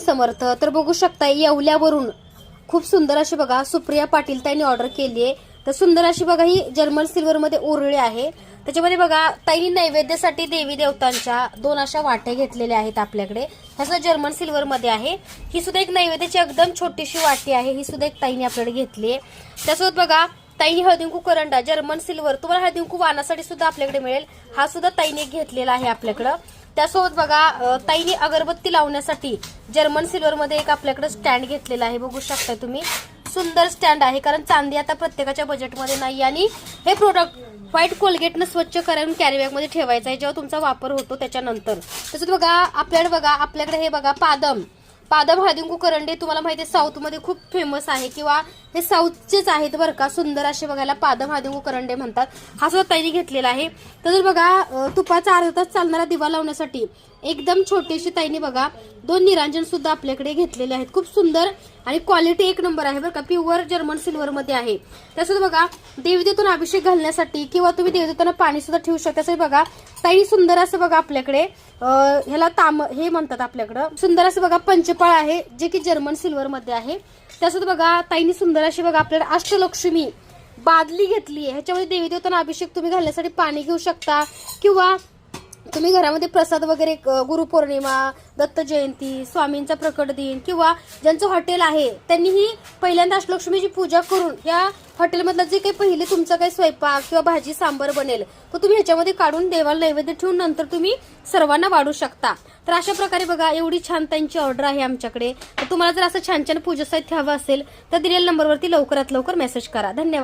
समर्थ. तर बघू शकता येवल्यावरून. खूप सुंदर अशी बघा सुप्रिया पाटील त्यांनी ऑर्डर केली आहे. तर सुंदर अशी बघा ही जर्मन सिल्वर मध्ये ओरळी आहे. त्याच्यामध्ये बघा ताईनी नैवेद्यासाठी देवी देवतांच्या दोन अशा वाट्या घेतलेल्या आहेत आपल्याकडे. ह्या सुद्धा जर्मन सिल्वर मध्ये आहे. ही सुद्धा एक नैवेद्याची एकदम छोटीशी वाटी आहे. ही सुद्धा एक ताईने आपल्याकडे घेतली आहे. त्यासोबत बघा ताईनी हळदिंकू करंडा जर्मन सिल्वर तुम्हाला हळदींकू वानासाठी सुद्धा आपल्याकडे मिळेल. हा सुद्धा ताईने घेतलेला आहे आपल्याकडं. त्यासोबत बघा ताईने अगरबत्ती लावण्यासाठी जर्मन सिल्वरमध्ये एक आपल्याकडे स्टँड घेतलेला आहे. बघू शकता तुम्ही. सुंदर स्टँड आहे कारण चांदी आता प्रत्येकाच्या बजेटमध्ये नाही आणि हे प्रोडक्ट व्हाईट कोलगेटनं स्वच्छ करून कॅरीबॅगमध्ये ठेवायचं आहे. जेव्हा तुमचा वापर होतो त्याच्यानंतर. तसंच बघा आपल्याकडे बघा आपल्याकडे हे बघा पादम. पादम हळदिंकू करंडे तुम्हाला माहिती आहे साऊथमध्ये खूप फेमस आहे किंवा हे साऊथचेच आहेत बरं का. सुंदर असे बघायला पादम महादेव करंडे म्हणतात. हा सुद्धा ताईने घेतलेला आहे. तर बघा तुपाचा अर्धा तास चालणारा दिवा लावण्यासाठी एकदम छोटीशी ताईने बघा दोन निरांजन सुद्धा आपल्याकडे घेतलेले आहेत. खूप सुंदर आणि क्वालिटी एक नंबर आहे बरं का. प्युअर जर्मन सिल्वर मध्ये आहे. तसंच बघा देवदेतून अभिषेक घालण्यासाठी किंवा तुम्ही देवदेवतांना पाणी सुद्धा ठेवू शकता. त्यासाठी बघा ताई सुंदर असं बघा आपल्याकडे ह्याला ताम हे म्हणतात आपल्याकडं. सुंदर असं बघा पंचपाळ आहे जे की जर्मन सिल्वर मध्ये आहे. तसंच बघा ताईनी सुंदर अशी बघा आपल्याला अष्टलक्ष्मी बादली घेतली आहे ह्याच्यामध्ये देवी देवतांना अभिषेक तुम्ही घालण्यासाठी पाणी घेऊ शकता किंवा तुम्ही घरामध्ये प्रसाद वगैरे गुरुपौर्णिमा दत्त जयंती स्वामींचा प्रकट दिन किंवा ज्यांचं हॉटेल आहे त्यांनीही पहिल्यांदा अष्टलक्ष्मीची पूजा करून या हॉटेलमधलं जे काही पहिले तुमचा काही स्वयंपाक किंवा भाजी सांबर बनेल तो तुम्ही ह्याच्यामध्ये काढून देवाला नैवेद्य ठेवून नंतर तुम्ही सर्वांना वाढू शकता. तर अशा प्रकारे बघा एवढी छान त्यांची ऑर्डर आहे आमच्याकडे. तर तुम्हाला जर असं छान छान पूजा साहित्य हवं असेल तर दिलेल्या नंबरवरती लवकरात लवकर मेसेज करा. धन्यवाद.